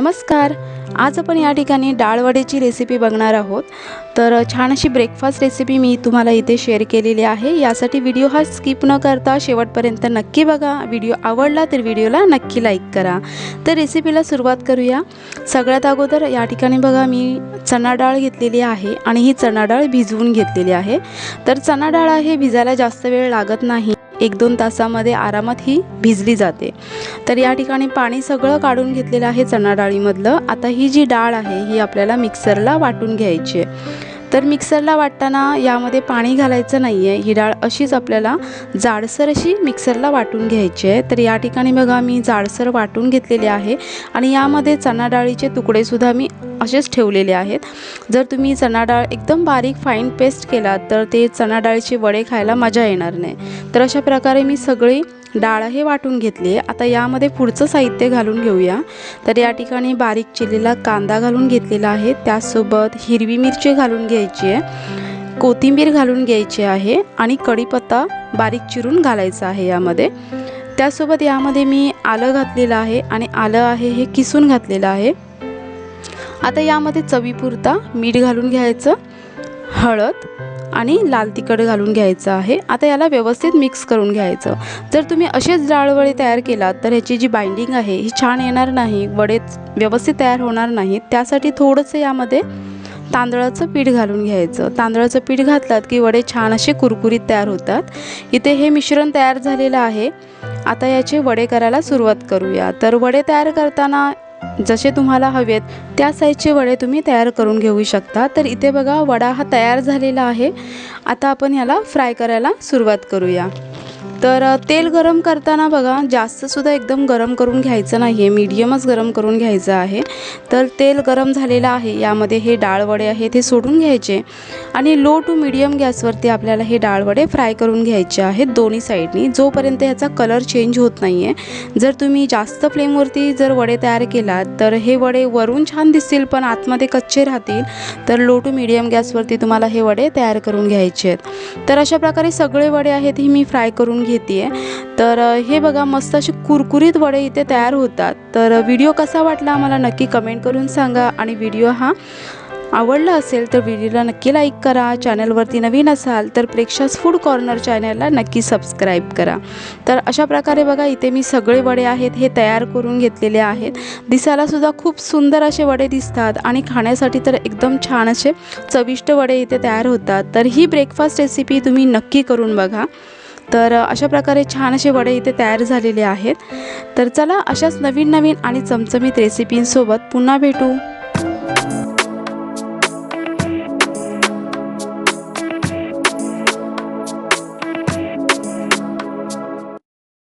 नमस्कार. आज आपण या ठिकाणी डाळवडेची रेसिपी बघणार आहोत. तर छान अशी ब्रेकफास्ट रेसिपी मी तुम्हाला इथे शेअर केलेली आहे. यासाठी व्हिडिओ हा स्किप न करता शेवटपर्यंत नक्की बघा. व्हिडिओ आवडला तर व्हिडिओला नक्की लाईक करा. तर रेसिपीला सुरुवात करूया. सगळ्यात अगोदर या ठिकाणी बघा मी चणा डाळ घेतलेली आहे आणि ही चणा डाळ भिजवून घेतलेली आहे. तर चणा डाळ आहे भिजायला जास्त वेळ लागत नाही. एक दोन तासामध्ये आरामात ही भिजली जाते. तर या ठिकाणी पाणी सगळं काढून घेतलेलं आहे चणा डाळीमधलं. आता ही जी डाळ आहे ही आपल्याला मिक्सरला वाटून घ्यायची आहे. तर मिक्सरला वाटताना यामध्ये पाणी घालायचं नाही आहे ही डाळ अशीच आपल्याला जाडसर अशी मिक्सरला वाटून घ्यायची आहे. तर या ठिकाणी बघा मी जाडसर वाटून घेतलेली आहे. आणि यामध्ये चणा डाळीचे तुकडेसुद्धा मी असेच ठेवलेले आहेत. जर तुम्ही चणा डाळ एकदम बारीक फाईन पेस्ट केलात तर ते चणा डाळीचे वडे खायला मजा येणार नाही. तर अशा प्रकारे मी सगळी डाळ हे वाटून घेतली. आहे आता यामध्ये पुढचं साहित्य घालून घेऊया. तर या ठिकाणी बारीक चिरलेला कांदा घालून घेतलेला आहे. त्यासोबत हिरवी मिरची घालून घ्यायची आहे. कोथिंबीर घालून घ्यायची आहे आणि कढीपत्ता बारीक चिरून घालायचा आहे यामध्ये. त्यासोबत यामध्ये मी आलं घातलेलं आहे आणि आलं आहे हे किसून घातलेलं आहे. आता यामध्ये चवीपुरता मीठ घालून घ्यायचं. हळद आणि लाल तिखट घालून घ्यायचं आहे. आता याला व्यवस्थित मिक्स करून घ्यायचं. जर तुम्ही असेच डाळवडे तयार केलात तर ह्याची जी बाइंडिंग आहे ही छान येणार नाही वडे व्यवस्थित तयार होणार नाहीत त्यासाठी थोडंसं यामध्ये तांदळाचं पीठ घालून घ्यायचं. तांदळाचं पीठ घातलात की वडे छान असे कुरकुरीत तयार होतात. इथे हे मिश्रण तयार झालेलं आहे. आता याचे वडे करायला सुरुवात करूया. तर वडे तयार करताना जसे तुम्हाला हवेत त्या साईजचे वडे तुम्ही तयार करून घेऊ शकता. तर इथे बघा वडा हा तयार झालेला आहे. आता आपण ह्याला फ्राय करायला सुरुवात करूया. तर तेल गरम करताना बघा जास्तसुद्धा एकदम गरम करून घ्यायचं नाही आहे मीडियमच गरम करून घ्यायचं आहे. तर तेल गरम झालेलं आहे. यामध्ये हे डाळवडे आहे ते सोडून घ्यायचे. आणि लो टू मीडियम गॅसवरती आपल्याला हे डाळवडे फ्राय करून घ्यायचे आहेत दोन्ही साईडनी. जोपर्यंत याचा कलर चेंज होत नाही आहे जर तुम्ही जास्त फ्लेमवरती जर वडे तयार केलात तर हे वडे वरून छान दिसतील पण आतमध्ये कच्चे राहतील. तर लो टू मीडियम गॅसवरती तुम्हाला हे वडे तयार करून घ्यायचे आहेत. तर अशा प्रकारे सगळे वडे आहेत हे मी फ्राय करून घेते तर हे बघा मस्त असे कुरकुरीत वडे इथे तयार होतात. तर व्हिडिओ कसा वाटला मला नक्की कमेंट करून सांगा. आणि व्हिडिओ हा आवडला असेल तर व्हिडिओला नक्की लाईक करा. चॅनलवरती नवीन असाल तर प्रेक्षास फूड कॉर्नर चॅनलला नक्की सबस्क्राईब करा. तर अशा प्रकारे बघा इथे मी सगळे वडे आहेत हे तयार करून घेतलेले आहेत. दिसायलासुद्धा खूप सुंदर असे वडे दिसतात. आणि खाण्यासाठी तर एकदम छान असे चविष्ट वडे इथे तयार होतात. तर ही ब्रेकफास्ट रेसिपी तुम्ही नक्की करून बघा. तर अशा प्रकारे छान असे वडे इथे तयार झालेले आहेत. तर चला अशाच नवीन नवीन आणि चमचमीत रेसिपींसोबत पुन्हा भेटू.